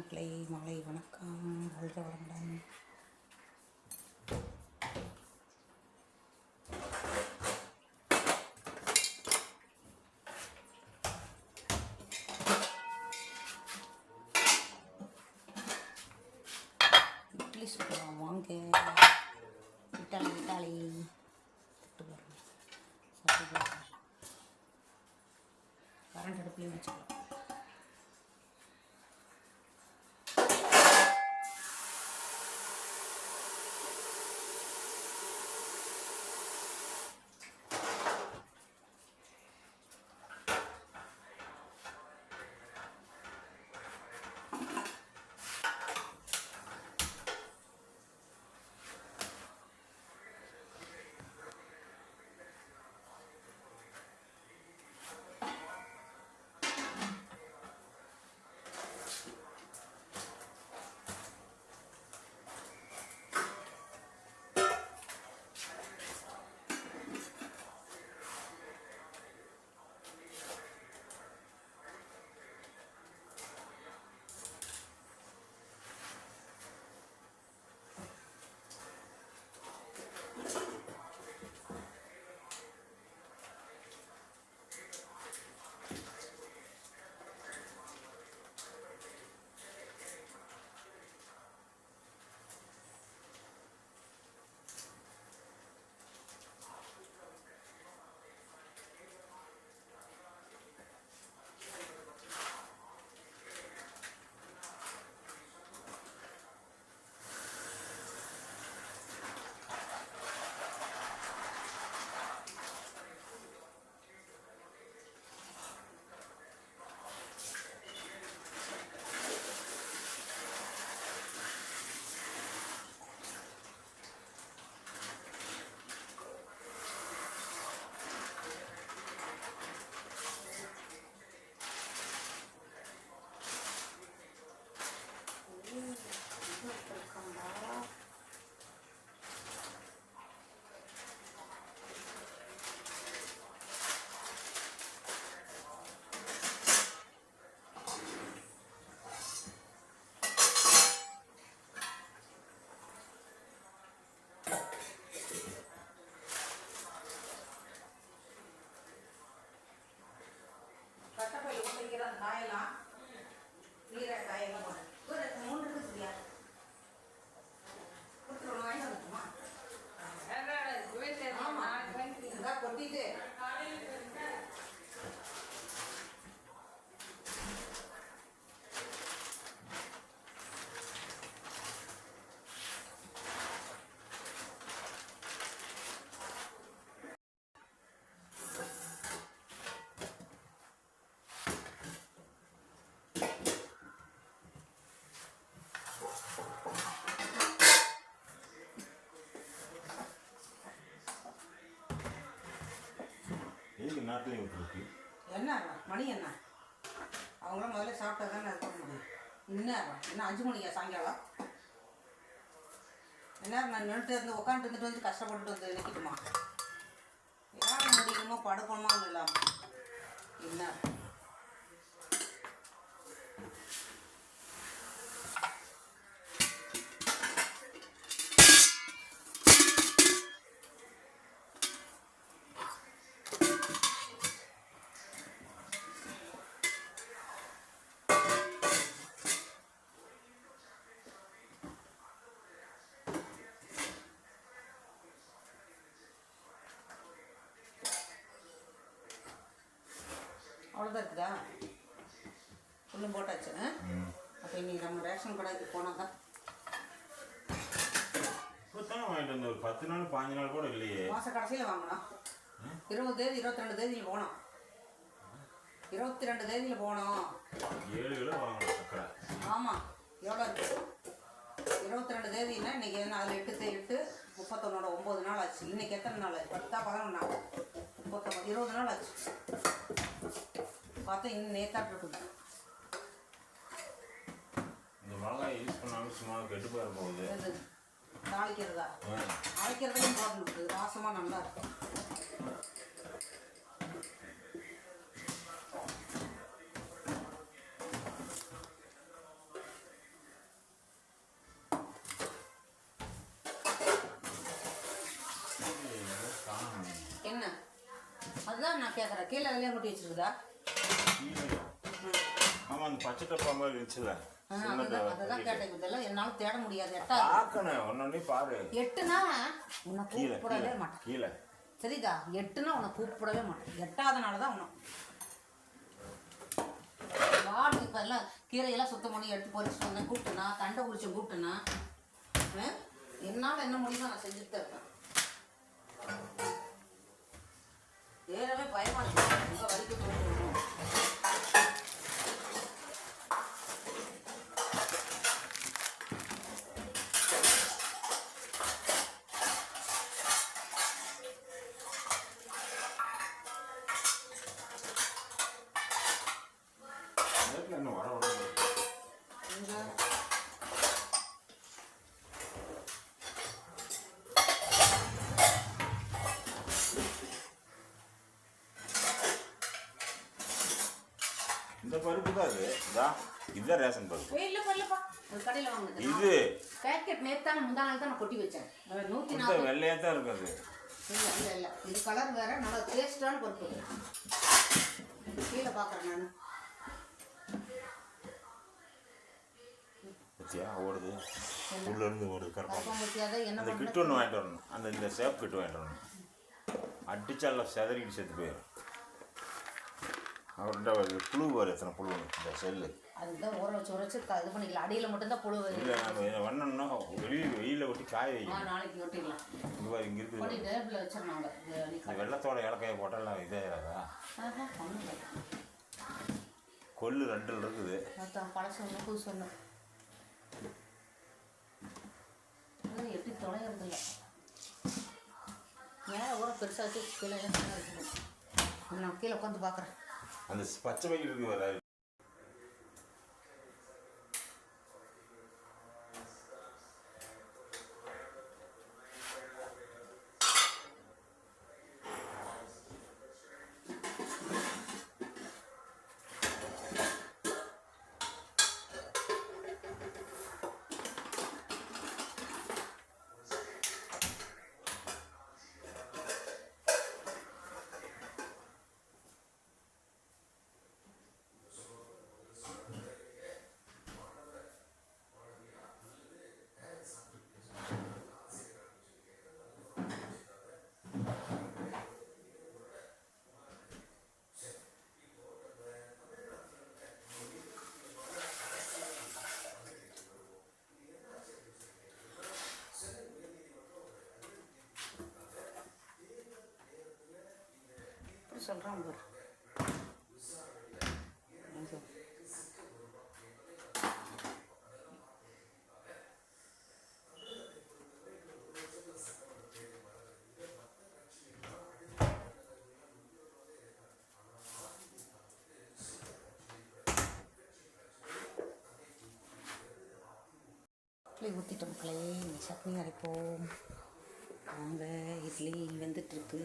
மக்களே மாலை வணக்கம். வாழ்க வளமுடன். நாட்டிலையும் விட்டுருக்கு என்ன மணி என்ன? அவங்களாம் முதல்ல சாப்பிட்டா தானே அது முடியும். இன்னும் இன்னும் அஞ்சு மணிக்கா? சாயங்காலம்? என்ன நான் நின்றுட்டு இருந்து உட்காந்துட்டு இருந்துட்டு வந்து கஷ்டப்பட்டுட்டு வந்து நிற்கட்டுமா யாரும் முடியுமோ படுக்கணுமா இல்லாமல் என்ன அவ்வளோதான் இருக்குதா ஆ? அப்போ இன்னைக்கு நம்ம ரேஷன் கடைக்கு போனால் தான் இப்போத்தானே வாங்கிட்டு வந்த ஒரு பத்து நாள் பாஞ்சு நாள் கூட இல்லையே. மாத கடைசியில் வாங்கினோம் இருபது தேதி இருபத்தி ரெண்டு தேதியில் போனோம். இருபத்தி ரெண்டு தேதியில் போனோம். ஏழு கிலோ வாங்கணும் சக்கரை. ஆமாம் எவ்வளோ இருக்கு? இருபத்தி ரெண்டு தேதினா இன்னைக்கு என்ன அதில் எட்டு எட்டு முப்பத்தொன்னோட ஒம்பது நாள் ஆச்சு. இன்னைக்கு எத்தனை நாள் பத்தா பதினொன்று நாள் முப்பத்தொம்பது இருபது நாள் ஆச்சு. பார்த்தா இன்னும் நேத்தாட்டு இருக்குது மிளகாய் யூஸ் பண்ணாலும் சும்மா கெட்டு போயிட போகுது. இது தாளிக்கிறதா? அரைக்கிறதே நல்லா இருக்கும். என்ன? அதுதான் நான் கேட்குறேன் கீழே அதிலே கொட்டி வச்சுருக்குதா? ஆமாம் அந்த பச்சை டப்பா மாதிரி இருந்துச்சுல்ல. என்னால் தேட முடியாது. எட்டுனா உன்னை கூப்பிடவே மாட்டேன். சரிதா? எட்டுனா உன்னை கூப்பிடவே மாட்டேன். எட்டாதனால தான் இப்போ எல்லாம் கீரையெல்லாம் சுத்தம் பண்ணி எடுத்து பொறிச்சிட்டு வந்தேன் கூப்பிட்டேனா? தண்டை குடிச்சு கூப்பிட்டேனா? என்னால் என்ன முடியுமோ நான் செஞ்சுட்டு தான் இருப்பேன் ஏறவே பயமா இருக்கு. ரொம்ப இங்க இந்த பருப்பு தான் இது. இதா இதுதான் ரேஷன் பருப்பு. ஏய் இல்லைப்பா அது கடையில் வாங்கினது இது. பேக்கெட் நேத்தான முந்தா நாள் தான் நான் கொட்டி வச்சேன். இந்த நாற்பது. வெள்ளையா தான் இருக்குது. இல்லை இல்லை இல்லை. இது கலர் வேற நல்லா டேஸ்டான பருப்பு. கீழே பார்க்குறேன் நான். பத்தியா? ஓடுது. உள்ள இருந்து ஓடுது கருப்பா. கரப்பாம்பூச்சியாக என்ன அந்த கிட்டு ஒன்று வாங்கிட்டு வரணும். அந்த இந்த சேப் கிட்டு வாங்கிட்டு வரணும். அடிச்சால செதறிக்கிட்டு செத்து போயிடும் அவர்கிட்ட புழு வரும் எத்தனை புழு இந்த செல்லு. அதுதான் ஊற வச்சு உரைச்சு இது பண்ணிக்கலாம். அடியில் மட்டும்தான் புழு வருது இல்லை நம்ம இதை வண்ணம்னா வெளியில் வெயிலில் ஒட்டி காய வைக்கணும். நாளைக்கு ஒட்டிடலாம். இங்கே பாரு இங்கே இருக்குது. பண்ணி டேபிளில் வச்சிடனாங்க இந்த வெள்ளத்தோட இலக்கையை போட்டாலாம் இதே பண்ணல கொள்ளு ரெண்டில் இருக்குது. அதான் பழசு ஒன்று புதுசு ஒன்று இன்னும் எட்டி தொலைகிறது இல்லை ஏன் ஊற பெருசாக வச்சு கீழே எல்லாம் சின்ன நான் கீழே உட்காந்து பார்க்குறேன். அந்த பச்சை வயிறு இருக்கு வராது சொல்கிறான் பாரு. இட்லி ஊற்றிட்ட மக்களே இந்த சட்னி அரைப்போம். வாங்க இட்லி வெந்துட்டுருக்கு